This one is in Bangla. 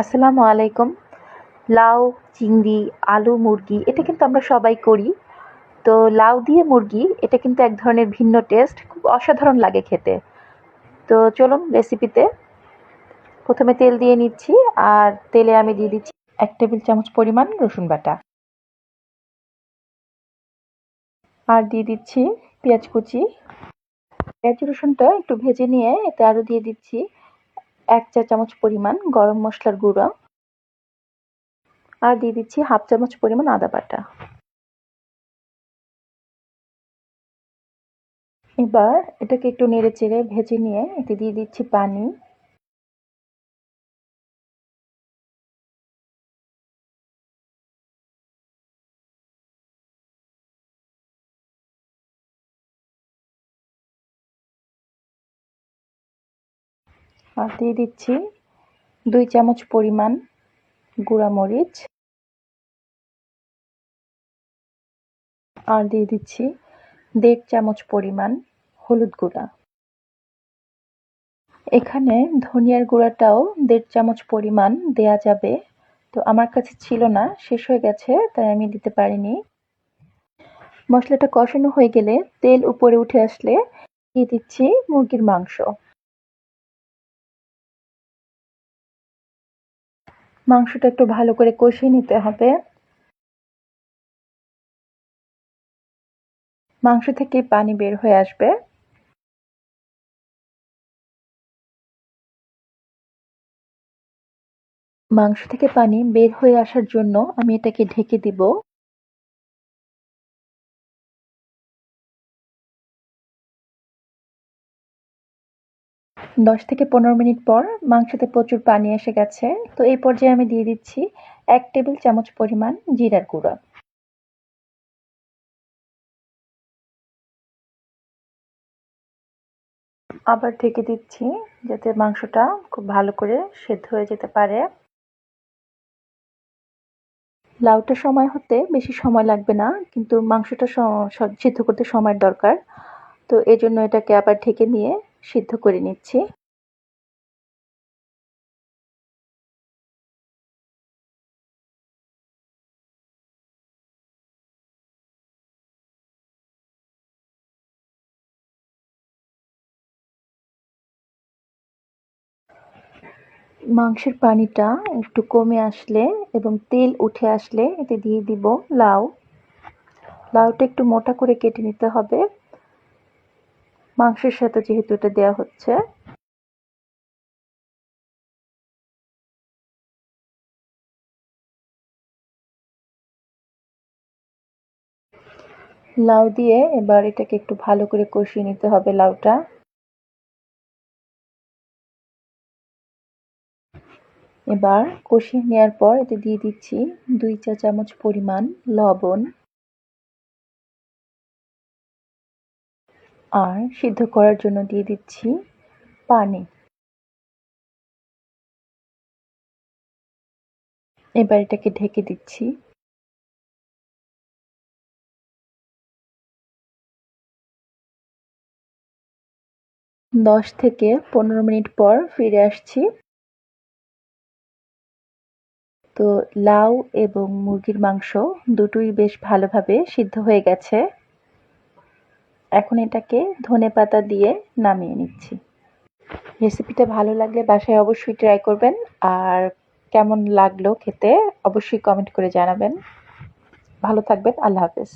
আসসালামু আলাইকুম। লাউ, চিংড়ি, আলু, মুরগি, এটা কিন্তু আমরা সবাই করি। তো লাউ দিয়ে মুরগি, এটা কিন্তু এক ধরনের ভিন্ন টেস্ট খুব অসাধারণ লাগে খেতে। তো চলুন রেসিপিতে প্রথমে তেল দিয়ে নিচ্ছি, আর তেলে আমি দিয়ে দিচ্ছি এক টেবিল চামচ পরিমাণ রসুন বাটা। আর দিয়ে দিচ্ছি পেঁয়াজ কুচি। পেঁয়াজ রসুনটা একটু ভেজে নিয়ে, এতে আরও দিয়ে দিচ্ছি এক চা চামচ পরিমাণ গরম মশলার গুঁড়া আর দিয়ে দিচ্ছি হাফ চামচ পরিমাণ আদা বাটা। এবার এটাকে একটু নেড়ে চেড়ে ভেজে নিয়ে এতে দিয়ে দিচ্ছি পানি। আর দিয়ে দিচ্ছি দুই চামচ পরিমাণ মরিচ। আর দিয়ে দিচ্ছি দেড় চামচ পরিমাণ হলুদ গুঁড়া। এখানে ধনিয়ার গুঁড়াটাও দেড় চামচ পরিমাণ দেয়া যাবে। তো আমার কাছে ছিল না, শেষ হয়ে গেছে, তাই আমি দিতে পারিনি। মশলাটা কষানো হয়ে গেলে তেল উপরে উঠে আসলে দিয়ে দিচ্ছি মুরগির মাংস। মাংসটা একটু ভালো করে কষিয়ে নিতে হবে। মাংস থেকে পানি বের হয়ে আসবে। মাংস থেকে পানি বের হয়ে আসার জন্য আমি এটাকে ঢেকে দিব। দশ থেকে পনেরো মিনিট পর মাংসতে প্রচুর পানি এসে গেছে। তো এই পর্যায়ে আমি দিয়ে দিচ্ছি এক টেবিল চামচ পরিমাণ জিরার গুঁড়ো। আবার ঢেকে দিচ্ছি যাতে মাংসটা খুব ভালো করে সেদ্ধ হয়ে যেতে পারে। লাউটা সময় হতে বেশি সময় লাগবে না, কিন্তু মাংসটা সিদ্ধ করতে সময়ের দরকার। তো এই জন্য এটাকে আবার ঢেকে নিয়ে সিদ্ধ করে নিচ্ছি। মাংসের পানিটা একটু কমে আসলে এবং তেল উঠে আসলে এতে দিয়ে দিব লাউ। লাউটা একটু মোটা করে কেটে নিতে হবে। মাংসের সাথে যেহেতু এটা দেওয়া হচ্ছে। লাউ দিয়ে এবার এটাকে একটু ভালো করে কষিয়ে নিতে হবে লাউটা। এবার কষিয়ে নেওয়ার পর এতে দিয়ে দিচ্ছি দুই চা চামচ পরিমাণ লবণ। আর সিদ্ধ করার জন্য দিয়ে দিচ্ছি পানি। এবার এটাকে ঢেকে দিচ্ছি। দশ থেকে পনেরো মিনিট পর ফিরে আসছি। তো লাউ এবং মুরগির মাংস দুটোই বেশ ভালোভাবে সিদ্ধ হয়ে গেছে। এখন এটাকে ধনে পাতা দিয়ে নামিয়ে নিচ্ছি। রেসিপিটা ভালো লাগলে বাসায় অবশ্যই ট্রাই করবেন। আর কেমন লাগল খেতে অবশ্যই কমেন্ট করে জানাবেন। ভালো থাকবেন, আল্লাহ হাফেজ।